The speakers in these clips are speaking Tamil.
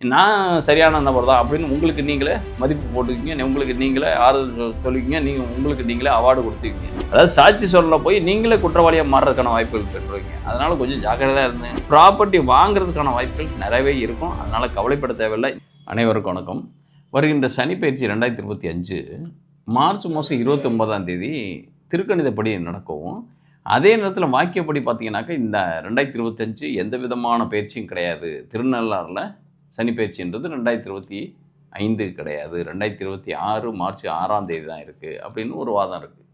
நான் சரியான நபர் தான் அப்படின்னு உங்களுக்கு நீங்களே மதிப்பு போட்டுக்கிங்க. உங்களுக்கு நீங்களே ஆறுதல் சொல்லிக்கிங்க. நீங்கள் உங்களுக்கு நீங்களே அவார்டு கொடுத்துக்கிங்க. அதாவது சாட்சி சொல்ல போய் நீங்களே குற்றவாளியாக மாறுறதுக்கான வாய்ப்புகள் பெற்றுருவீங்க அதனால் கொஞ்சம் ஜாக்கிரதையாக இருந்தேன் ப்ராப்பர்ட்டி வாங்குறதுக்கான வாய்ப்புகள் நிறையவே இருக்கும். அதனால் கவலைப்பட தேவையில்லை. அனைவருக்கும் வணக்கம். வருகின்ற சனி பயிற்சி ரெண்டாயிரத்தி இருபத்தி அஞ்சு மார்ச் மாதம் இருபத்தொம்போதாம் தேதி திருக்கணிதப்படி நடக்கவும் அதே நேரத்தில் வாக்கியப்படி பார்த்தீங்கன்னாக்கா இந்த ரெண்டாயிரத்தி இருபத்தஞ்சு எந்த விதமான பயிற்சியும் கிடையாது. திருநள்ளாறில் சனி பயிற்சின்றது ரெண்டாயிரத்தி இருபத்தி ஐந்து கிடையாது. ரெண்டாயிரத்தி இருபத்தி ஆறு மார்ச் ஆறாம் தேதி தான் இருக்குது அப்படின்னு ஒரு வாதம் இருக்குது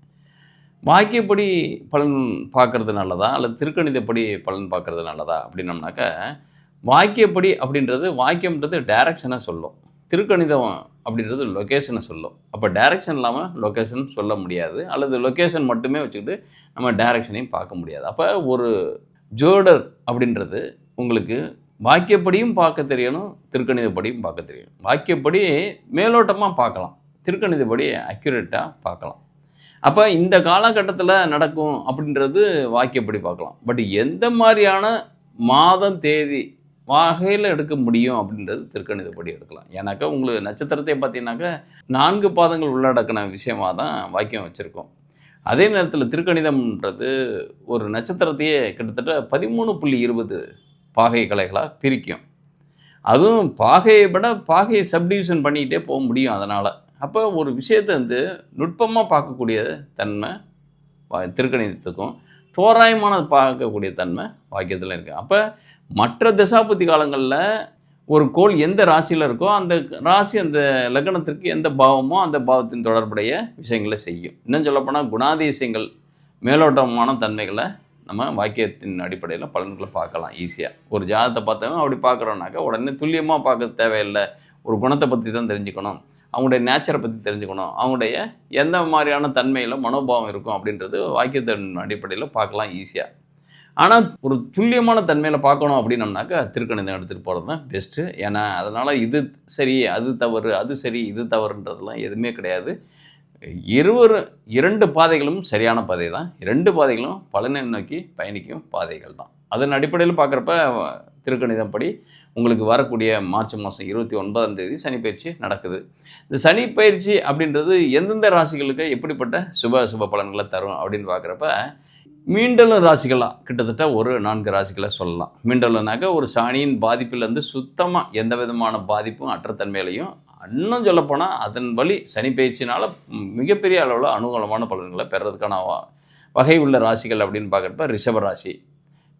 வாக்கியப்படி பலன் பார்க்கறது நல்லதா? அல்லது திருக்கணிதப்படி பலன் பார்க்குறது நல்லதா? அப்படின்னோம்னாக்க வாக்கியப்படி அப்படின்றது வாக்கியம்ன்றது டைரக்ஷனை சொல்லும். திருக்கணிதம் அப்படின்றது லொக்கேஷனை சொல்லும். அப்போ டைரக்ஷன் இல்லாமல் லொக்கேஷன் சொல்ல முடியாது. அல்லது லொக்கேஷன் மட்டுமே வச்சுக்கிட்டு நம்ம டைரக்ஷனையும் பார்க்க முடியாது. அப்போ ஒரு ஜோடர் அப்படின்றது உங்களுக்கு வாக்கியப்படியும் பார்க்க தெரியணும் திருக்கணிதப்படியும் பார்க்க தெரியணும். வாக்கியப்படி மேலோட்டமாக பார்க்கலாம் திருக்கணிதப்படி அக்யூரேட்டாக பார்க்கலாம். அப்போ இந்த காலகட்டத்தில் நடக்கும் அப்படின்றது வாக்கியப்படி பார்க்கலாம். பட் எந்த மாதிரியான மாதம் தேதி வகையில் எடுக்க முடியும் அப்படின்றது திருக்கணிதப்படி எடுக்கலாம். ஏன்னாக்கா உங்களுக்கு நட்சத்திரத்தை பார்த்தீங்கன்னாக்கா நான்கு பாதங்கள் உள்ளடக்கின விஷயமாக தான் வாக்கியம் வச்சுருக்கோம். அதே நேரத்தில் திருக்கணிதம்ன்றது ஒரு நட்சத்திரத்தையே கிட்டத்தட்ட பதிமூணு புள்ளி இருபது பாகை கலைகளாக பிரிக்கும். அதுவும் பாகையை விட பாகையை சப்டிவிஷன் பண்ணிக்கிட்டே போக முடியும் அதனால். அப்போ ஒரு விஷயத்தை வந்து நுட்பமாக பார்க்கக்கூடிய தன்மை திருக்கணிதத்துக்கும் தோராயமான பார்க்கக்கூடிய தன்மை வாக்கியத்தில் இருக்குது அப்போ மற்ற தசாபுத்தி காலங்களில் ஒரு கோள் எந்த ராசியில் இருக்கோ அந்த ராசி அந்த லக்னத்திற்கு எந்த பாவமோ அந்த பாவத்தின் தொடர்புடைய விஷயங்களை செய்யும். இன்னும் சொல்லப்போனால் குணாதிசயங்கள் மேலோட்டமான தன்மைகளை நம்ம வாக்கியத்தின் அடிப்படையில் பலன்களை பார்க்கலாம் ஈஸியாக ஒரு ஜாதகத்தை பார்த்தவன் அப்படி பார்க்குறோன்னாக்கா உடனே துல்லியமாக பார்க்க தேவையில்லை. ஒரு குணத்தை பற்றி தான் தெரிஞ்சுக்கணும். அவங்களுடைய நேச்சரை பற்றி தெரிஞ்சுக்கணும். அவங்களுடைய எந்த மாதிரியான தன்மையில் மனோபாவம் இருக்கும் அப்படின்றது வாக்கியத்தின் அடிப்படையில் பார்க்கலாம் ஈஸியாக ஆனால் ஒரு துல்லியமான தன்மையில் பார்க்கணும் அப்படின்னம்னாக்கா திருக்கணிதம் எடுத்துகிட்டு போகிறது தான் பெஸ்ட்டு ஏன்னா அதனால் இது சரி அது தவறு அது சரி இது தவறுன்றதெல்லாம் எதுவுமே கிடையாது. இருவர் இரண்டு பாதைகளும் சரியான பாதை தான் இரண்டு பாதைகளும் பலனை நோக்கி பயணிக்கும் பாதைகள் தான் அதன் அடிப்படையில் பார்க்குறப்ப திருக்கணிதம் படி உங்களுக்கு வரக்கூடிய மார்ச் மாதம் இருபத்தி ஒன்பதாம் தேதி சனி பயிற்சி நடக்குது. இந்த சனி பயிற்சி அப்படின்றது எந்தெந்த ராசிகளுக்கு எப்படிப்பட்ட சுப சுப பலன்களை தரும் அப்படின்னு பார்க்குறப்ப மீண்டலும் ராசிகளாக கிட்டத்தட்ட ஒரு நான்கு ராசிகளை சொல்லலாம். மீண்டலும்னாக்க ஒரு சனியின் பாதிப்பிலேருந்து சுத்தமாக எந்த விதமான பாதிப்பும் அற்றத்தன்மையிலையும் இன்னும் சொல்லப்போனால் அதன் வழி சனி பயிற்சினால் மிகப்பெரிய அளவில் அனுகூலமான பலன்களை பெறதுக்கான வகை உள்ள ராசிகள் அப்படின்னு பார்க்குறப்ப ரிஷப ராசி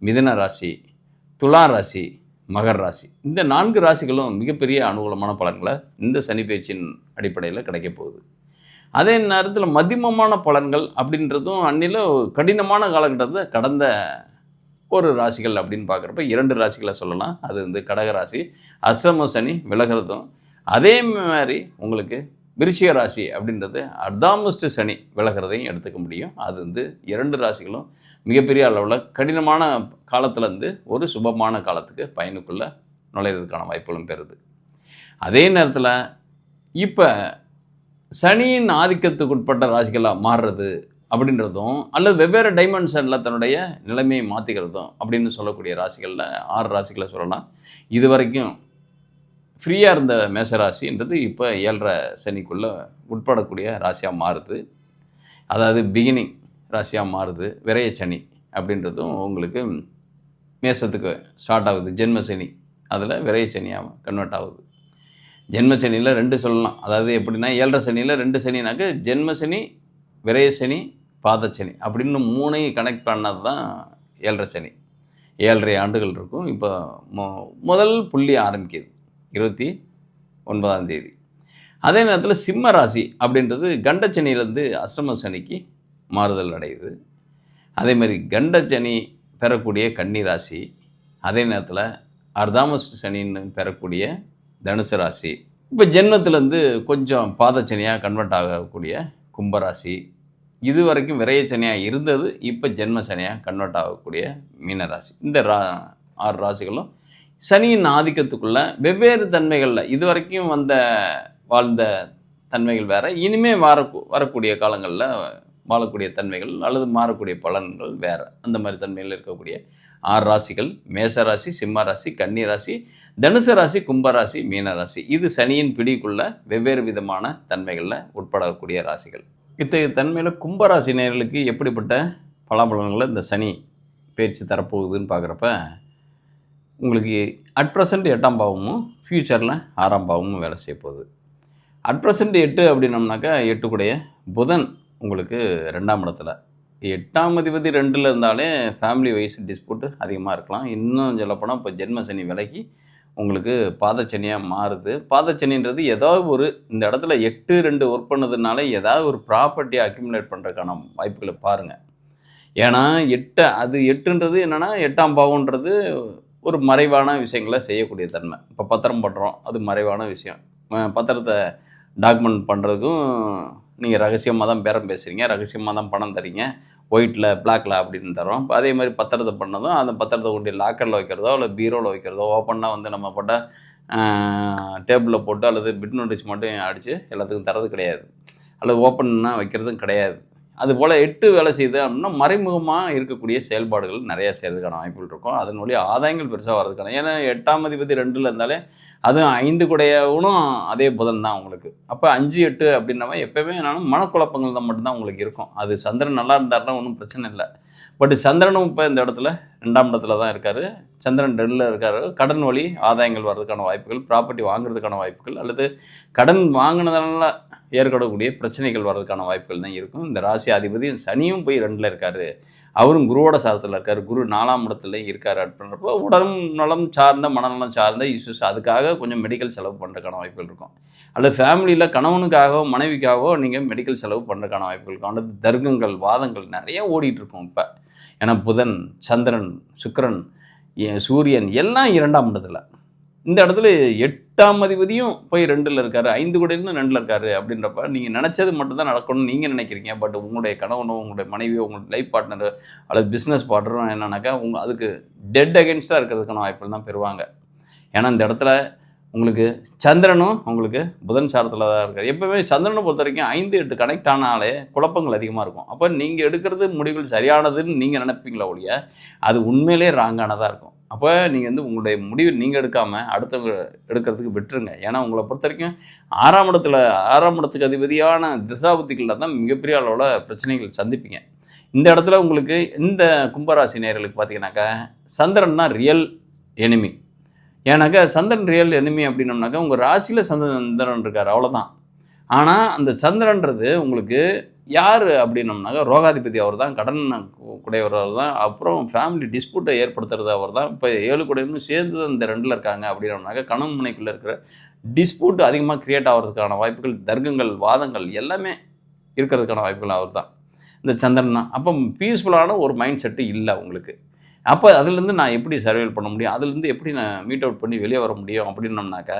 மிதன ராசி துலா ராசி மகர் ராசி. இந்த நான்கு ராசிகளும் மிகப்பெரிய அனுகூலமான பலன்களை இந்த சனி பயிற்சியின் அடிப்படையில் கிடைக்க போகுது. அதே நேரத்தில் மதிமமான பலன்கள் அப்படின்றதும் அன்னில கடினமான காலகட்டத்தில் கடந்த ஒரு ராசிகள் அப்படின்னு பார்க்குறப்ப இரண்டு ராசிகளை சொல்லலாம். அது வந்து கடக ராசி அஷ்டம சனி விலகிறதும் அதே மாதிரி உங்களுக்கு விருச்சிக ராசி அப்படின்றது அர்தாமுஸ்ட் சனி விலகிறதையும் எடுத்துக்க முடியும். அது வந்து இரண்டு ராசிகளும் மிகப்பெரிய அளவில் கடினமான காலத்துலேருந்து ஒரு சுபமான காலத்துக்கு பயனுக்குள்ளே நுழையிறதுக்கான வாய்ப்புகளும் பெறுது. அதே நேரத்தில் இப்போ சனியின் ஆதிக்கத்துக்கு உட்பட்ட ராசிகளாக மாறுறது அப்படின்றதும் அல்லது வெவ்வேறு டைமென்ஷனில் தன்னுடைய நிலைமையை மாற்றிக்கிறதும் அப்படின்னு சொல்லக்கூடிய ராசிகளில் ஆறு ராசிகளை சொல்லலாம். இது வரைக்கும் ஃப்ரீயாக இருந்த மேசராசின்றது இப்போ ஏழரை சனிக்குள்ளே உட்படக்கூடிய ராசியாக மாறுது. அதாவது பிகினிங் ராசியாக மாறுது. விரைய சனி அப்படின்றதும் உங்களுக்கு மேசத்துக்கு ஸ்டார்ட் ஆகுது. ஜென்ம சனி அதில் விரைய சனியாக கன்வெர்ட் ஆகுது. ஜென்ம சனியில் ரெண்டு சொல்லலாம். அதாவது எப்படின்னா ஏழரை சனியில் ரெண்டு சனினாக்க ஜென்ம சனி விரைய சனி பாத சனி அப்படின்னு மூணையும் கனெக்ட் பண்ணது தான் ஏழரை சனி. ஏழரை ஆண்டுகள் இருக்கும். இப்போ மொ முதல் புள்ளி ஆரம்பிக்குது. இருபத்தி ஒன்பதாம் தேதி. அதே நேரத்தில் சிம்ம ராசி அப்படின்றது கண்டச்சனியிலேருந்து அஷ்டம சனிக்கு மாறுதல் அடையுது. அதே மாதிரி கண்டச்சனி பெறக்கூடிய கன்னி ராசி அதே நேரத்தில் அர்தாமஸ் சனின்னு பெறக்கூடிய தனுசு ராசி இப்போ ஜென்மத்திலேருந்து கொஞ்சம் பாதச்சனியாக கன்வெர்ட் ஆகக்கூடிய கும்பராசி இது வரைக்கும் விரைய இருந்தது இப்போ ஜென்ம சனியாக கன்வெர்ட் ஆகக்கூடிய மீனராசி இந்த ரா ஆறு ராசிகளும் சனியின் ஆதிக்கத்துக்குள்ள வெவ்வேறு தன்மைகளில் இது வரைக்கும் வந்த வாழ்ந்த தன்மைகள் வேறு. இனிமே வர வரக்கூடிய காலங்களில் வாழக்கூடிய தன்மைகள் அல்லது மாறக்கூடிய பலன்கள் வேறு. அந்த மாதிரி தன்மைகள் இருக்கக்கூடிய ஆறு ராசிகள். மேச ராசி சிம்ம ராசி கன்னி ராசி தனுசு ராசி கும்பராசி மீன ராசி. இது சனியின் பிடிக்குள்ள வெவ்வேறு விதமான தன்மைகளில் உட்படக்கூடிய ராசிகள். இத்தகைய தன்மையில் கும்பராசி நேர்களுக்கு எப்படிப்பட்ட பலாபலன்களை இந்த சனி பேச்சு தரப்போகுதுன்னு பார்க்குறப்ப உங்களுக்கு அட் ப்ரெசண்ட் எட்டாம் பாவமும் ஃப்யூச்சரில் ஆறாம் பாவமும் வேலை செய்ய போகுது. அட் ப்ரெசண்ட் எட்டு அப்படின்னம்னாக்கா எட்டுக்குடைய புதன் உங்களுக்கு ரெண்டாம் இடத்துல. எட்டாம் அதிபதி ரெண்டில் இருந்தாலே ஃபேமிலி வைஸ் டிஸ்பியூட் அதிகமாக இருக்கலாம். இன்னும் சொல்லப்போனால் இப்போ ஜென்மசனி விலகி உங்களுக்கு பாதச்சனியாக மாறுது. பாதச்சனின்றது ஏதாவது ஒரு இந்த இடத்துல எட்டு ரெண்டு ஒர்க் பண்ணதுனால ஏதாவது ஒரு ப்ராப்பர்ட்டியை அக்யூமுலேட் பண்ணுறதுக்கான வாய்ப்புகளை பாருங்கள் ஏன்னா எட்டு அது எட்டுன்றது என்னென்னா எட்டாம் பாவன்றது ஒரு மறைவான விஷயங்களை செய்யக்கூடிய தன்மை. இப்போ பத்திரம் பண்ணுறோம் அது மறைவான விஷயம். பத்திரத்தை டாக்குமெண்ட் பண்ணுறதுக்கும் நீங்கள் ரகசியமாக தான் பேரம் பேசுகிறீங்க ரகசியமாக தான் பணம் தரீங்க ஒயிட்டில் பிளாக்கில் அப்படின்னு தரோம் இப்போ அதே மாதிரி பத்திரத்தை பண்ணதும் அந்த பத்திரத்தை கொண்டு லாக்கரில் வைக்கிறதோ இல்லை பீரோவில் வைக்கிறதோ ஓப்பனாக வந்து நம்ம போட்ட டேபிளில் போட்டு அல்லது பிட் நோட்டீஸ் மட்டும் அடித்து எல்லாத்துக்கும் தரது கிடையாது. அல்லது ஓப்பன்னா வைக்கிறதும் கிடையாது. அதுபோல் எட்டு வேலை செய்யுது அப்படின்னா மறைமுகமாக இருக்கக்கூடிய செயல்பாடுகள் நிறையா செய்கிறதுக்கான வாய்ப்புகள் இருக்கும். அதன் ஆதாயங்கள் பெருசாக வர்றதுக்கான ஏன்னா எட்டாம் அதிபதி ரெண்டில் இருந்தாலே அதுவும் ஐந்து கூடையவனும் அதே புதன் தான் உங்களுக்கு. அப்போ அஞ்சு எட்டு அப்படின்னவன் எப்போயுமே என்னாலும் மனக்குழப்பங்கள் தான் மட்டும்தான் உங்களுக்கு இருக்கும். அது சந்திரன் நல்லா இருந்தாருன்னா ஒன்றும் பிரச்சனை இல்லை. பட் சந்திரனும் இப்போ இந்த இடத்துல ரெண்டாம் இடத்துல தான் இருக்கார். சந்திரன் ரெண்டில் இருக்கார். கடன் வழி ஆதாயங்கள் வர்றதுக்கான வாய்ப்புகள் ப்ராப்பர்ட்டி வாங்குறதுக்கான வாய்ப்புகள் அல்லது கடன் வாங்கினதுனால ஏற்படக்கூடிய பிரச்சனைகள் வர்றதுக்கான வாய்ப்புகள் தான் இருக்கும். இந்த ராசி அதிபதியும் சனியும் போய் ரெண்டில் இருக்கார். அவரும் குருவோட சாதத்தில் இருக்கார். குரு நாலாம் இடத்துல இருக்கார் அப்படின்றப்போ உடல் நலம் சார்ந்த மனநலம் சார்ந்த இஷ்யூஸ் அதுக்காக கொஞ்சம் மெடிக்கல் செலவு பண்ணுறதுக்கான வாய்ப்புகள் இருக்கும். அல்லது ஃபேமிலியில் கணவனுக்காகவோ மனைவிக்காகவோ நீங்கள் மெடிக்கல் செலவு பண்ணுறதுக்கான வாய்ப்புகள் இருக்கும். அல்லது தர்க்கங்கள் வாதங்கள் நிறைய ஓடிட்டு இருக்கும் இப்போ. ஏன்னா புதன் சந்திரன் சுக்கிரன் சூரியன் எல்லாம் இரண்டாம் இடத்துல. இந்த இடத்துல எட்டாம் அதிபதியும் போய் ரெண்டில் இருக்காரு. ஐந்து கூட இன்னும் ரெண்டில் இருக்காரு அப்படின்றப்ப நீங்கள் நினச்சது மட்டும்தான் நடக்கணும்னு நீங்கள் நினைக்கிறீங்க. பட் உங்களுடைய கணவனோ உங்களுடைய மனைவியோ உங்களுடைய லைஃப் பார்ட்னர் அல்லது பிஸ்னஸ் பார்ட்னரோ என்னன்னாக்கா உங்கள் அதுக்கு டெட் அகேன்ஸ்டாக இருக்கிறதுக்கான வாய்ப்புகள் தான் பெறுவாங்க. ஏன்னா இந்த இடத்துல உங்களுக்கு சந்திரனும் உங்களுக்கு புதன் சாரத்தில் தான் இருக்கார். எப்பவுமே சந்திரனை பொறுத்த வரைக்கும் ஐந்து எட்டு கனெக்ட் ஆனாலே குழப்பங்கள் அதிகமாக இருக்கும். அப்போ நீங்கள் எடுக்கிறது முடிவுகள் சரியானதுன்னு நீங்கள் நினைப்பீங்களா ஒழிய அது உண்மையிலே ராங்கானதாக இருக்கும். அப்போ நீங்கள் வந்து உங்களுடைய முடிவு நீங்கள் எடுக்காமல் அடுத்தவங்க எடுக்கிறதுக்கு விட்டுருங்க. ஏன்னா உங்களை பொறுத்த வரைக்கும் ஆறாம் இடத்துல ஆறாம் இடத்துக்கு அதிபதியான திசாபுத்திகளில் தான் மிகப்பெரிய அளவில் பிரச்சனைகள் சந்திப்பீங்க. இந்த இடத்துல உங்களுக்கு இந்த கும்பராசி நேர்களுக்கு பார்த்தீங்கன்னாக்கா சந்திரன் தான் ரியல் எனிமி ஏன்னாக்கா சந்திரன் ரியல் எனிமி அப்படின்னம்னாக்கா உங்கள் ராசியில் சந்திரன் இருக்கார் அவ்வளோதான் ஆனால் அந்த சந்திரன்றது உங்களுக்கு யார் அப்படின்னம்னாக்கா ரோகாதிபதி அவர் தான் கடன் குடையவர் அவர் தான் அப்புறம் ஃபேமிலி டிஸ்பியூட்டை ஏற்படுத்துறது அவர் தான் இப்போ ஏழு குடையனும் சேர்ந்து அந்த ரெண்டில் இருக்காங்க அப்படின்னம்னாக்கா கணவன் முனைக்குள்ளே இருக்கிற டிஸ்பியூட் அதிகமாக கிரியேட் ஆகிறதுக்கான வாய்ப்புகள் தர்க்கங்கள் வாதங்கள் எல்லாமே இருக்கிறதுக்கான வாய்ப்புகள் அவர் தான் இந்த சந்திரன் தான். அப்போ பீஸ்ஃபுல்லான ஒரு மைண்ட் செட்டு இல்லை உங்களுக்கு. அப்போ அதுலேருந்து நான் எப்படி சர்வைவல் பண்ண முடியும்? அதுலேருந்து எப்படி நான் மீட் அவுட் பண்ணி வெளியே வர முடியும் அப்படின்னோம்னாக்கா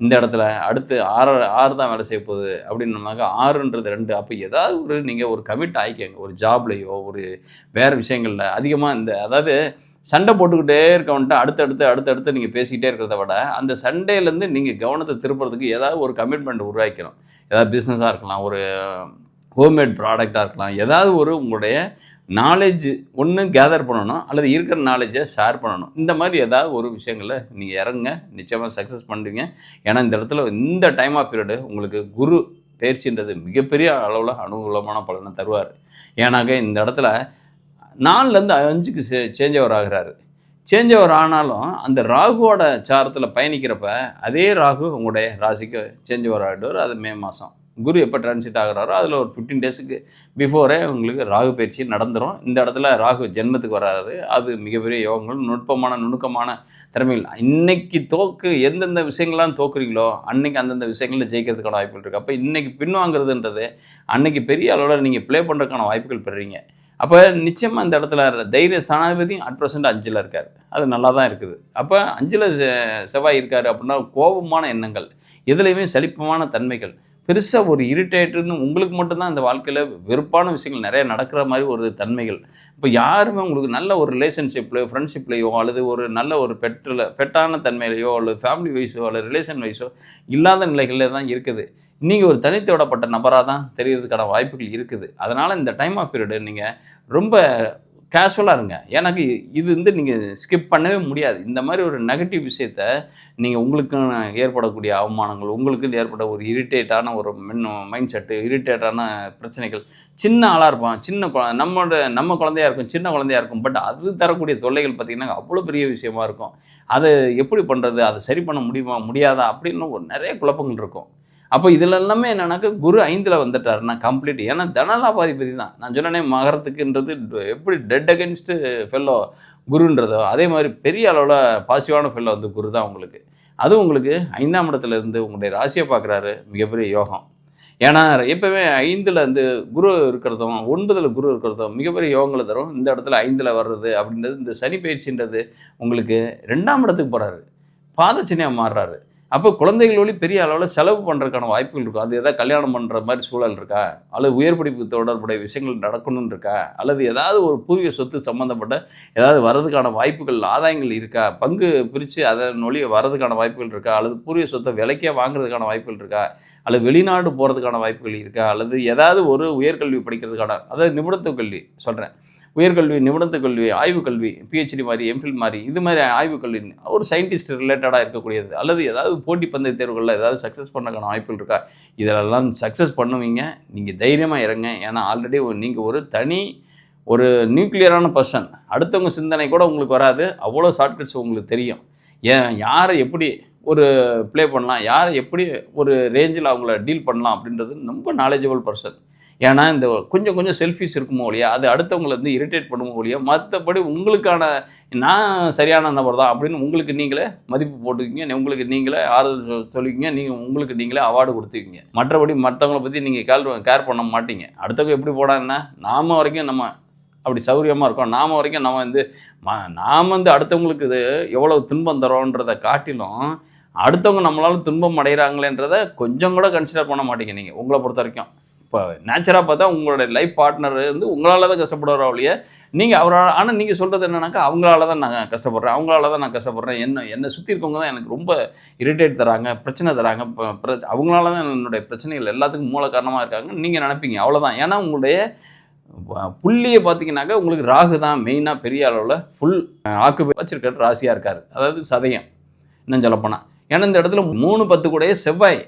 இந்த இடத்துல அடுத்து ஆறு ஆறு தான் வேலை செய்ய போகுது அப்படின்னம்னாக்கா ஆறுன்றது ரெண்டு. அப்போ ஏதாவது ஒரு நீங்கள் ஒரு கமிட் ஆகிக்கங்க ஒரு ஜாப்லேயோ ஒரு வேறு விஷயங்களில் அதிகமாக இந்த அதாவது சண்டை போட்டுக்கிட்டே இருக்கவன்ட்டு அடுத்தடுத்து அடுத்தடுத்து நீங்கள் பேசிக்கிட்டே இருக்கிறத விட அந்த சண்டேலேருந்து நீங்கள் கவனத்தை திருப்புறதுக்கு ஏதாவது ஒரு கமிட்மெண்ட் உருவாக்கணும் ஏதாவது பிஸ்னஸாக இருக்கலாம். ஒரு ஹோம்மேட் ப்ராடக்டாக இருக்கலாம். ஏதாவது ஒரு உங்களுடைய நாலேஜ் ஒன்று கேதர் பண்ணணும் அல்லது இருக்கிற நாலேஜை ஷேர் பண்ணணும். இந்த மாதிரி ஏதாவது ஒரு விஷயங்களில் நீங்கள் இறங்குங்க நிச்சயமாக சக்ஸஸ் பண்ணுறீங்க ஏன்னா இந்த இடத்துல இந்த டைம் ஆஃப் பீரியடு உங்களுக்கு குரு பயிற்சின்றது மிகப்பெரிய அளவில் அனுகூலமான பலனை தருவார். ஏன்னாக்க இந்த இடத்துல நாலுலேருந்து அஞ்சுக்கு சே change over changeover change over ஆனாலும் அந்த ராகுவோட சாரத்தில் பயணிக்கிறப்ப அதே ராகு உங்களுடைய ராசிக்கு சேஞ்ச் ஓவர் ஆகிடுவார் அது மே மாதம் குரு எப்போ டிரான்சிட் ஆகிறாரோ அதில் ஒரு ஃபிஃப்டீன் டேஸுக்கு பிஃபோரே உங்களுக்கு ராகு பயிற்சி நடந்துரும். இந்த இடத்துல ராகு ஜென்மத்துக்கு வராரு. அது மிகப்பெரிய யோகங்கள் நுட்பமான நுணுக்கமான திறமைகள். இன்னைக்கு தோக்கு எந்தெந்த விஷயங்கள்லாம் தோக்குறீங்களோ அன்னைக்கு அந்தந்த விஷயங்களில் ஜெயிக்கிறதுக்கான வாய்ப்புகள் இருக்குது அப்போ இன்றைக்கி பின்வாங்குறதுன்றது அன்னைக்கு பெரிய அளவில் நீங்கள் ப்ளே பண்ணுறதுக்கான வாய்ப்புகள் பெறுறீங்க. அப்போ நிச்சயமாக அந்த இடத்துல தைரிய ஸ்தானாதிபதியும் அட் ப்ரெசென்ட் அஞ்சில் இருக்கார். அது நல்லா தான் இருக்குது. அப்போ அஞ்சில் செவ்வாய் இருக்கார் அப்படின்னா கோபமான எண்ணங்கள் எதுலேயுமே செழிப்பமான தன்மைகள் பெருசாக ஒரு இரிட்டேட்டுன்னு உங்களுக்கு மட்டும்தான் இந்த வாழ்க்கையில் வெறுப்பான விஷயங்கள் நிறைய நடக்கிற மாதிரி ஒரு தன்மைகள். இப்போ யாருமே உங்களுக்கு நல்ல ஒரு ரிலேஷன்ஷிப்லையோ ஃப்ரெண்ட்ஷிப்லையோ அல்லது ஒரு நல்ல ஒரு பெட்டில் பெட்டான தன்மையிலையோ அல்லது ஃபேமிலி வைஸோ அல்லது ரிலேஷன் வைஸோ இல்லாத நிலைகளில் தான் இருக்குது. நீங்கள் ஒரு தனித்தோடப்பட்ட நபராக தான் தெரியறதுக்கான வாய்ப்புகள் இருக்குது. அதனால் இந்த டைம் ஆஃப் பீரியடு நீங்கள் ரொம்ப கேஷுவலாக இருங்க. எனக்கு இது வந்து நீங்கள் ஸ்கிப் பண்ணவே முடியாது. இந்த மாதிரி ஒரு நெகட்டிவ் விஷயத்த நீங்கள் உங்களுக்கு ஏற்படக்கூடிய அவமானங்கள் உங்களுக்கு ஏற்பட ஒரு இரிட்டேட்டான ஒரு மைண்ட் செட்டு இரிட்டேட்டான பிரச்சனைகள். சின்ன ஆளாக இருப்பான். சின்ன குழ நம்மளோட நம்ம குழந்தையா இருக்கும் சின்ன குழந்தையா இருக்கும். பட் அது தரக்கூடிய தொல்லைகள் பார்த்திங்கன்னா அவ்வளோ பெரிய விஷயமா இருக்கும். அதை எப்படி பண்ணுறது அதை சரி பண்ண முடியுமா? முடியாதா? அப்படின்னு ஒரு நிறைய குழப்பங்கள் இருக்கும். அப்போ இதில் எல்லாமே என்னன்னாக்கா குரு ஐந்தில் வந்துட்டாருன்னா கம்ப்ளீட் ஏன்னா தனலாபாதிபதி தான். நான் சொன்னேனே மகரத்துக்குன்றது எப்படி டெட் அகென்ஸ்ட்டு ஃபெல்லோ குருன்றதோ அதே மாதிரி பெரிய அளவில் பாசிட்டிவான ஃபெல்லோ வந்து குரு தான் உங்களுக்கு. அது உங்களுக்கு ஐந்தாம் இடத்துல இருந்து உங்களுடைய ராசியை பார்க்குறாரு மிகப்பெரிய யோகம். ஏன்னா எப்பவுமே ஐந்தில் வந்து குரு இருக்கிறதும் ஒன்பதில் குரு இருக்கிறதும் மிகப்பெரிய யோகங்களை தரும். இந்த இடத்துல ஐந்தில் வர்றது அப்படின்றது இந்த சனி பயிற்சின்றது உங்களுக்கு ரெண்டாம் இடத்துக்கு போகிறாரு பாதச்சனையாக மாறுறாரு. அப்போ குழந்தைகள் வழி பெரிய அளவில் செலவு பண்ணுறதுக்கான வாய்ப்புகள் இருக்கும் அது எதாவது கல்யாணம் பண்ணுற மாதிரி சூழல் இருக்கா? அல்லது உயர் படிப்பு தொடர்புடைய விஷயங்கள் நடக்கணும்னு இருக்கா? அல்லது ஏதாவது ஒரு பூர்வீக சொத்து சம்மந்தப்பட்ட ஏதாவது வர்றதுக்கான வாய்ப்புகள் ஆதாயங்கள் இருக்கா? பங்கு பிரித்து அதன் நொழிய வர்றதுக்கான வாய்ப்புகள் இருக்கா? அல்லது பூர்வீக சொத்தை விலைக்கே வாங்குறதுக்கான வாய்ப்புகள் இருக்கா? அல்லது வெளிநாடு போகிறதுக்கான வாய்ப்புகள் இருக்கா? அல்லது ஏதாவது ஒரு உயர்கல்வி படிக்கிறதுக்கான அதாவது நிபுணத்துவ கல்வி சொல்கிறேன் உயர்கல்வி நிபுணத்து கல்வி ஆய்வுக் கல்வி பிஹெச்டி மாதிரி எம்ஃபில் மாதிரி இது மாதிரி ஆய்வுக் கல்வி ஒரு சயின்டிஸ்ட் ரிலேட்டடாக இருக்கக்கூடியது. அல்லது ஏதாவது போட்டி பந்தய தேர்வுகளில் ஏதாவது சக்ஸஸ் பண்ணக்கான வாய்ப்புகள் இருக்கா? இதெல்லாம் சக்ஸஸ் பண்ணுவீங்க. நீங்கள் தைரியமாக இறங்க. ஏன்னா ஆல்ரெடி நீங்கள் ஒரு தனி ஒரு நியூக்ளியரான பர்சன் அடுத்தவங்க சிந்தனை கூட உங்களுக்கு வராது. அவ்வளோ ஷார்ட்கட்ஸ் உங்களுக்கு தெரியும். ஏன்? யாரை எப்படி ஒரு ப்ளே பண்ணலாம்? யாரை எப்படி ஒரு ரேஞ்சில் அவங்கள டீல் பண்ணலாம்? அப்படின்றது ரொம்ப நாலேஜபிள் பர்சன் ஏன்னா இந்த கொஞ்சம் கொஞ்சம் செல்ஃபிஸ் இருக்குமோ இல்லையா? அது அடுத்தவங்களை வந்து இரிட்டேட் பண்ணுமோ இல்லையா? மற்றபடி உங்களுக்கான நான் சரியான நபர் தான் அப்படின்னு உங்களுக்கு நீங்களே மதிப்பு போட்டுக்கிங்க. உங்களுக்கு நீங்களே ஆறுதல் சொல்லிக்கிங்க. நீங்கள் உங்களுக்கு நீங்களே அவார்டு கொடுத்துக்கிங்க. மற்றபடி மற்றவங்கள பற்றி நீங்கள் கேர் கேர் பண்ண மாட்டீங்க. அடுத்தவங்க எப்படி போடாங்கன்னா நாம வரைக்கும் நம்ம அப்படி சௌரியமாக இருக்கோம். நாம் வரைக்கும் நம்ம வந்து ம நாம் வந்து அடுத்தவங்களுக்கு இது எவ்வளோ துன்பம் தரோன்றதை காட்டிலும் அடுத்தவங்க நம்மளால் துன்பம் அடைகிறாங்களேன்றதை கொஞ்சம் கூட கன்சிடர் பண்ண மாட்டீங்க நீங்கள் உங்களை பொறுத்த வரைக்கும். இப்போ நேச்சராக பார்த்தா உங்களோட லைஃப் பார்ட்னர் வந்து உங்களால் தான் கஷ்டப்படுறா ஒழிய நீங்கள் அவரால் ஆனால் நீங்கள் சொல்கிறது என்னன்னாக்கா அவங்களால தான் நான் கஷ்டப்படுறேன் அவங்களால தான் நான் கஷ்டப்படுறேன் என்ன என்னை சுற்றி இருக்கவங்க தான் எனக்கு ரொம்ப இரிட்டேட் தராங்க பிரச்சனை தராங்க ப- அவங்களால தான் என்னுடைய பிரச்சனைகள் எல்லாத்துக்கும் மூல காரணமாக இருக்காங்க நீங்கள் நினைப்பீங்க அவ்வளோதான் ஏன்னா உங்களுடைய புள்ளியை பார்த்தீங்கன்னாக்கா உங்களுக்கு ராகு தான் மெயினாக பெரிய அளவில் ஃபுல் ஆக்கு வச்சிருக்கிற ராசியாக இருக்கார். அதாவது சதயம் இன்னும் சொல்லப்போனால் ஏன்னா இந்த இடத்துல மூணு பத்து கூடயே செவ்வாய்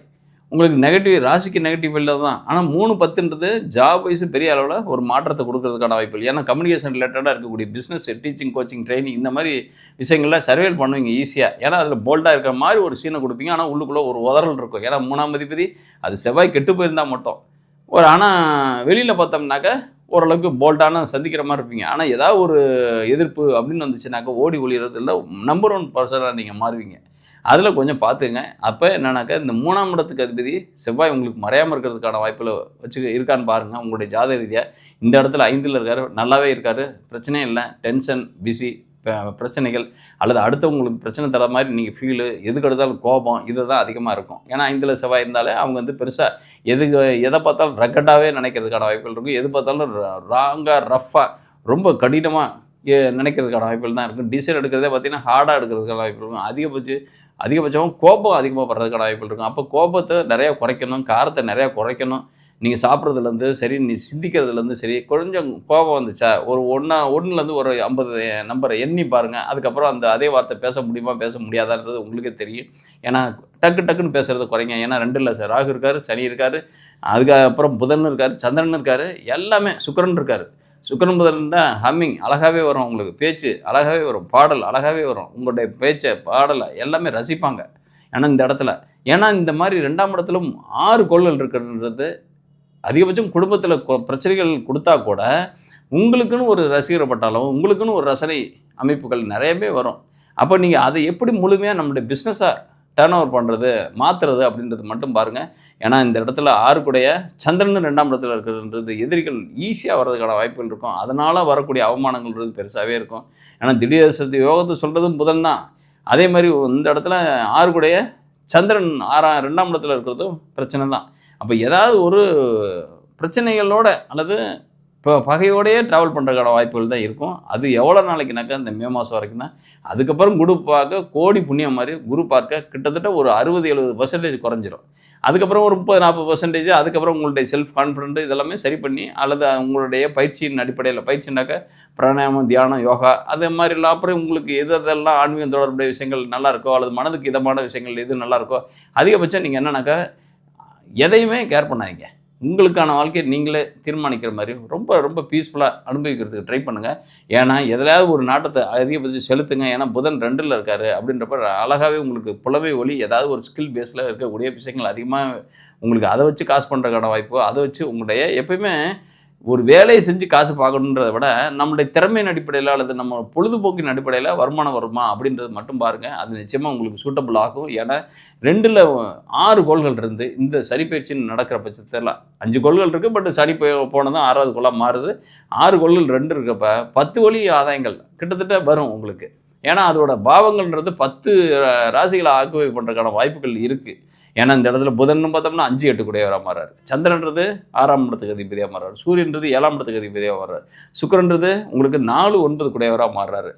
உங்களுக்கு நெகட்டிவ் ராசிக்கு நெகட்டிவ் இல்லை தான் ஆனால் மூணு பத்துன்றது ஜாப் வைஸும் பெரிய அளவில் ஒரு மாற்றத்தை கொடுக்கறதுக்கான வாய்ப்பு இல்லை. ஏன்னா கம்யூனிகேஷன் ரிலேட்டடாக இருக்கக்கூடிய பிஸ்னஸ் டீச்சிங் கோச்சிங் ட்ரைனிங் இந்த மாதிரி விஷயங்கள்லாம் சர்வேல் பண்ணுவீங்க ஈஸியாக ஏன்னா அதில் போல்டாக இருக்கிற மாதிரி ஒரு சீனை கொடுப்பீங்க. ஆனால் உள்ளுக்குள்ளே ஒரு உதறல் இருக்கும். ஏன்னா மூணாம் மதிப்பதி அது செவ்வாய் கெட்டு போயிருந்தால் மட்டும். ஒரு ஆனால் வெளியில் பார்த்தோம்னாக்கா ஓரளவுக்கு போல்டான சந்திக்கிற மாதிரி இருப்பீங்க. ஆனால் ஏதாவது ஒரு எதிர்ப்பு அப்படின்னு வந்துச்சுனாக்கா ஓடி ஒளிகிறது இல்லை நம்பர் ஒன் பர்சனாக நீங்கள் மாறுவீங்க. அதில் கொஞ்சம் பார்த்துங்க அப்போ என்னன்னாக்கா இந்த மூணாம் இடத்துக்கு அதிபதி செவ்வாய் உங்களுக்கு மறையாமல் இருக்கிறதுக்கான வாய்ப்பில் வச்சு இருக்கான்னு பாருங்கள் உங்களுடைய ஜாத ரீதியாக இந்த இடத்துல ஐந்தில் இருக்கார் நல்லாவே இருக்கார் பிரச்சனையே இல்லை டென்ஷன் பிஸி பிரச்சனைகள் அல்லது அடுத்தவங்களுக்கு பிரச்சனை தர மாதிரி நீங்கள் ஃபீலு எதுக்கு எடுத்தாலும் கோபம் இது தான் அதிகமாக இருக்கும். ஏன்னா ஐந்தில் செவ்வாய் இருந்தாலே அவங்க வந்து பெருசாக எதுக்கு எதை பார்த்தாலும் ரக்கட்டாகவே நினைக்கிறதுக்கான வாய்ப்புகள் இருக்கும். எது பார்த்தாலும் ராங்காக ரஃப்பாக ரொம்ப கடினமாக நினைக்கிறதுக்கான வாய்ப்புகள் தான் இருக்கும். டிசைன் எடுக்கிறதே பார்த்தீங்கன்னா ஹார்டாக எடுக்கிறதுக்கான வாய்ப்பு இருக்கும் அதிகபட்ச அதிகபட்சமாக கோபம் அதிகமாக படுறதுக்கான வாய்ப்புகள் இருக்கும். அப்போ கோபத்தை நிறையா குறைக்கணும் காரத்தை நிறையா குறைக்கணும். நீங்கள் சாப்பிட்றதுலேருந்து சரி நீ சிந்திக்கிறதுலேருந்து சரி கொஞ்சம் கோபம் வந்துச்சா ஒரு ஒன்றா ஒன்றுலேருந்து ஒரு ஐம்பது நம்பரை எண்ணி பாருங்கள் அதுக்கப்புறம் அந்த அதே வார்த்தை பேச முடியுமா பேச முடியாதான்றது உங்களுக்கே தெரியும். ஏன்னா டக்கு டக்குன்னு பேசுகிறத குறைங்க. ஏன்னா ரெண்டு இல்லை சார். ராகு இருக்கார் சனி இருக்கார் அதுக்கப்புறம் புதன் இருக்கார் சந்திரன் இருக்கார் எல்லாமே சுக்கரன் இருக்கார். சுக்கரன் புதன் தான் ஹம்மிங் அழகாகவே வரும் உங்களுக்கு பேச்சு அழகாகவே வரும் பாடல் அழகாகவே வரும். உங்களுடைய பேச்சை பாடலை எல்லாமே ரசிப்பாங்க. ஏன்னா இந்த இடத்துல ஏன்னா இந்த மாதிரி ரெண்டாம் இடத்துலும் ஆறு கோள்கள் இருக்கிறது அதிகபட்சம் குடும்பத்தில் பிரச்சனைகள் கொடுத்தா கூட உங்களுக்குன்னு ஒரு ரசிகர் பட்டாலும் உங்களுக்குன்னு ஒரு ரசனை அமைப்புகள் நிறையவே வரும். அப்போ நீங்கள் அதை எப்படி முழுமையாக நம்மளுடைய பிஸ்னஸாக டேர்ன் ஓவர் பண்ணுறது மாற்றுறது அப்படின்றது மட்டும் பாருங்கள் ஏன்னா இந்த இடத்துல ஆறுக்குடைய சந்திரன் ரெண்டாம் இடத்துல இருக்கிறதுன்றது எதிரிகள் ஈஸியாக வர்றதுக்கான வாய்ப்புகள் இருக்கும். அதனால் வரக்கூடிய அவமானங்கள்ன்றது பெருசாகவே இருக்கும். ஏன்னா திடீர் சக்தி யோகத்தை சொல்கிறதும் புதன் தான். அதே மாதிரி இந்த இடத்துல ஆறுக்குடைய சந்திரன் ஆறாம் ரெண்டாம் இடத்துல இருக்கிறதும் பிரச்சனை தான். அப்போ ஏதாவது ஒரு பிரச்சனைகளோட அல்லது இப்போ பகையோடையே ட்ராவல் பண்ணுறதுக்கான வாய்ப்புகள் தான் இருக்கும். அது எவ்வளோ நாளைக்குனாக்கா இந்த மே மாதம் வரைக்கும் தான் அதுக்கப்புறம் குரு பார்க்க கோடி புண்ணியம் மாதிரி குரு பார்க்க கிட்டத்தட்ட ஒரு அறுபது எழுபது பர்சன்டேஜ் குறைஞ்சிரும். அதுக்கப்புறம் ஒரு முப்பது நாற்பது பர்சன்டேஜ் அதுக்கப்புறம் உங்களுடைய செல்ஃப் கான்ஃபிடென்ட் இதெல்லாமே சரி பண்ணி அல்லது உங்களுடைய பயிற்சியின் அடிப்படையில் பயிற்சினாக்க பிராணாயாமம் தியானம் யோகா அதே மாதிரிலாம் அப்புறம் உங்களுக்கு எது எதெல்லாம் ஆன்மீகம் தொடர்புடைய விஷயங்கள் நல்லாயிருக்கோ அல்லது மனதுக்கு இதமான விஷயங்கள் எது நல்லா இருக்கோ அதிகபட்சம் நீங்கள் என்னன்னாக்கா எதையுமே கேர் பண்ணாதீங்க. உங்களுக்கான வாழ்க்கையை நீங்களே தீர்மானிக்கிற மாதிரி ரொம்ப ரொம்ப பீஸ்ஃபுல்லாக அனுபவிக்கிறதுக்கு ட்ரை பண்ணுங்கள் ஏன்னா எதுலையாவது ஒரு நாட்டத்தை அதிகபட்சம் செலுத்துங்க. ஏன்னா புதன் ரெண்டில் இருக்காரு அப்படின்றப்ப அழகாகவே உங்களுக்கு புலமை ஒளி ஏதாவது ஒரு ஸ்கில் பேஸில் இருக்கக்கூடிய விஷயங்கள் அதிகமாக உங்களுக்கு அதை வச்சு காசு பண்ணுறதுக்கான வாய்ப்பு அதை வச்சு உங்களுடைய எப்பயுமே ஒரு வேலையை செஞ்சு காசு பார்க்கணுன்றத விட நம்மளுடைய திறமையின் அடிப்படையில் அல்லது நம்ம பொழுதுபோக்கின் அடிப்படையில் வருமானம் வருமா அப்படின்றது மட்டும் பாருங்கள் அது நிச்சயமாக உங்களுக்கு சூட்டபிள் ஆகும். ஏன்னா ரெண்டில் ஆறு கோள்கள் இருந்து இந்த சரிப்பயிற்சின்னு நடக்கிற பட்சத்தில் அஞ்சு கோள்கள் இருக்குது பட் சனி போனதும் ஆறாவது கோளாக மாறுது. ஆறு கோள்கள் ரெண்டு இருக்கப்ப பத்து வழி ஆதாயங்கள் கிட்டத்தட்ட வரும் உங்களுக்கு. ஏன்னா அதோட பாவங்கள்ன்றது பத்து ராசிகளை ஆக்குவை பண்ணுறதுக்கான வாய்ப்புகள் இருக்குது ஏன்னா இந்த இடத்துல புதன் பார்த்தோம்னா அஞ்சு எட்டு கூடியவராக மாறாரு. சந்திரன்றது ஆறாம் இடத்துக்கு அதிபதியாக மாறாரு. சூரியன்றது ஏழாம் இடத்துக்கு அதிபதியாக மாறாரு. சுக்கரன்றது உங்களுக்கு நாலு ஒன்பது கூடியவராக மாறுறாரு.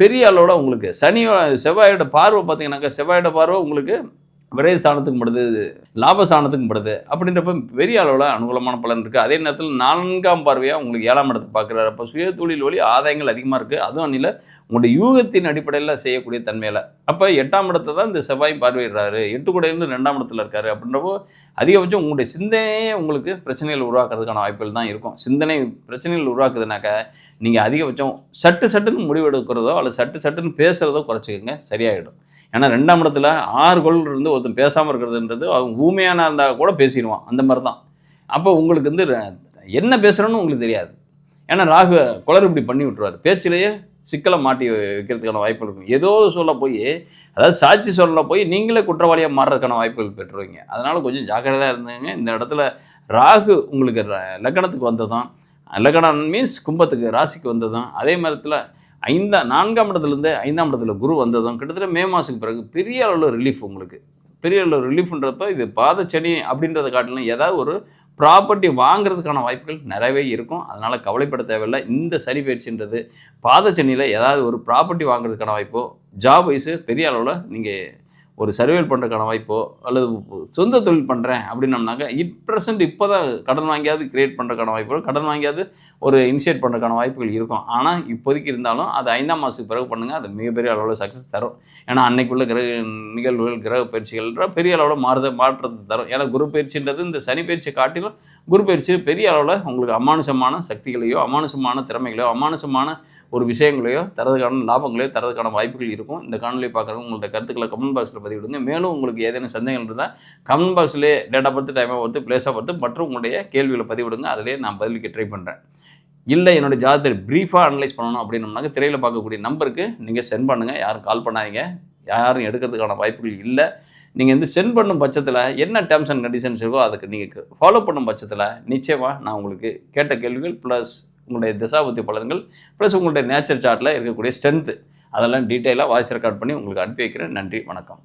பெரிய அளவோட உங்களுக்கு சனி செவ்வாயோட பார்வை பார்த்தீங்கன்னாக்கா செவ்வாயோட பார்வை உங்களுக்கு விரை ஸ்தானத்துக்கும் படுது லாபஸ்தானத்துக்கும் படுது அப்படின்றப்ப பெரிய அளவில் அனுகூலமான பலன் இருக்குது அதே நேரத்தில் நான்காம் பார்வையாக உங்களுக்கு ஏழாம் இடத்தை பார்க்குறாரு. அப்போ சுய தொழில் வழி ஆதாயங்கள் அதிகமாக இருக்குது அதுவும் அன்னில் உங்களுடைய யூகத்தின் அடிப்படையில் செய்யக்கூடிய தன்மையில். அப்போ எட்டாம் இடத்தை தான் இந்த செவ்வாயும் பார்வையிடுறாரு. எட்டு கூடையிலிருந்து ரெண்டாம் இடத்துல இருக்காரு அப்படின்றப்போ அதிகபட்சம் உங்களுடைய சிந்தனையே உங்களுக்கு பிரச்சனைகள் உருவாக்குறதுக்கான வாய்ப்புகள் தான் இருக்கும். சிந்தனை பிரச்சனைகள் உருவாக்குதுனாக்கா நீங்கள் அதிகபட்சம் சட்டு சட்டுன்னு முடிவெடுக்கிறதோ அல்லது சட்டு சட்டுன்னு பேசுகிறதோ குறைச்சிக்கோங்க. சரியாயிடும். ஏன்னா ரெண்டாம் இடத்துல ஆறு கோள் இருந்து ஒருத்தன் பேசாமல் இருக்கிறதுன்றது அவன் ஊமையான இருந்தால் கூட பேசிடுவான். அந்த மாதிரி தான் அப்போ உங்களுக்கு வந்து ர- என்ன பேசுகிறோன்னு உங்களுக்கு தெரியாது. ஏன்னா ராகு குளறுபடி பண்ணி விட்டுருவார். பேச்சிலேயே சிக்கலை மாட்டி வைக்கிறதுக்கான வாய்ப்புகள் இருக்கும். ஏதோ சொல்ல போய் அதாவது சாட்சி சொல்ல போய் நீங்களே குற்றவாளியாக மாறுறதுக்கான வாய்ப்புகள் பெற்றுருவீங்க. அதனால் கொஞ்சம் ஜாக்கிரதையாக இருந்துங்க. இந்த இடத்துல ராகு உங்களுக்கு ர- லக்னத்துக்கு வந்ததும் லக்னம் மீன்ஸ் கும்பத்துக்கு ராசிக்கு வந்ததும் அதே நேரத்தில் ஐந்தாம் நான்காம் இடத்துலேருந்து ஐந்தாம் இடத்துல குரு வந்ததும் கிட்டத்தட்ட மே மாதத்துக்கு பிறகு பெரிய அளவில் ரிலீஃப் உங்களுக்கு. பெரிய அளவில் ரிலீஃப்ன்றப்ப இது பாதச்சனி அப்படின்றத காட்டிலும் ஏதாவது ஒரு ப்ராப்பர்ட்டி வாங்குறதுக்கான வாய்ப்புகள் நிறையவே இருக்கும். அதனால் கவலைப்பட தேவையில்லை. இந்த சனி பயிற்சின்றது பாதச்சனியில் ஏதாவது ஒரு ப்ராப்பர்ட்டி வாங்குறதுக்கான வாய்ப்போ ஜாப் வைஸு பெரிய அளவில் நீங்கள் ஒரு சர்வேல் பண்ணுறதுக்கான வாய்ப்போ அல்லது சொந்த தொழில் பண்ணுறேன் அப்படின்னம்னாக்கா இட் ப்ரெசென்ட் இப்போ தான் கடன் வாங்கியாவது கிரியேட் பண்ணுறதுக்கான வாய்ப்புகள் கடன் வாங்கியாவது ஒரு இனிஷியேட் பண்ணுறதுக்கான வாய்ப்புகள் இருக்கும். ஆனால் இப்போதைக்கு இருந்தாலும் அது ஐந்தாம் மாதத்துக்கு பிறகு பண்ணுங்கள் அது மிகப்பெரிய அளவில் சக்ஸஸ் தரும். ஏன்னா அன்னைக்குள்ள கிரக நிகழ்வுகள் கிரக பயிற்சிகள்ன்ற பெரிய அளவில் மாறுத மாற்றத்தை தரும். ஏன்னா குரு பயிற்சின்றது இந்த சனி பயிற்சியை காட்டிலும் குரு பயிற்சி பெரிய அளவில் உங்களுக்கு அமானுஷமான சக்திகளையோ அமானுஷமான திறமைகளையோ அமானுஷமான ஒரு விஷயங்களையோ தரதுக்கான லாபங்களையோ தரதுக்கான வாய்ப்புகள் இருக்கும். இந்த காணொலியை பார்க்குறவங்க உங்களோட கருத்துக்களை கமெண்ட் பாக்ஸில் பதிவிடுங்க. மேலும் உங்களுக்கு ஏதேனும் சந்தேகங்கள் இருந்தால் கமெண்ட் பாக்ஸ்லேயே டேட்டா பார்த்து டைமை பார்த்து பிளேஸாக பார்த்து மற்றும் உங்களுடைய கேள்விகளை பதிவிடுங்க. அதிலே நான் பதிலுக்கு ட்ரை பண்ணுறேன் இல்லை என்னோடய ஜாதகத்தை ப்ரீஃபாக அனலைஸ் பண்ணணும் அப்படின்னம்னாக்க திரையில் பார்க்கக்கூடிய நம்பருக்கு நீங்கள் சென்ட் பண்ணுங்கள் யாரும் கால் பண்ணாதீங்க. யாரும் எடுக்கிறதுக்கான வாய்ப்புகள் இல்லை. நீங்கள் வந்து சென்ட் பண்ணும் பட்சத்தில் என்ன டேர்ம்ஸ் அண்ட் கண்டிஷன்ஸ் இருக்கோ அதுக்கு நீங்கள் ஃபாலோ பண்ணும் பட்சத்தில் நிச்சயமாக நான் உங்களுக்கு கேட்ட கேள்விகள் ப்ளஸ் உங்களுடைய திசாபுத்தி பலன்கள் ப்ளஸ் உங்களுடைய நேச்சர் சார்ட்டில் இருக்கக்கூடிய ஸ்ட்ரென்த்து அதெல்லாம் டீட்டெயிலாக வாய்ஸ் ரெக்கார்ட் பண்ணி உங்களுக்கு அனுப்பி வைக்கிறேன். நன்றி வணக்கம்.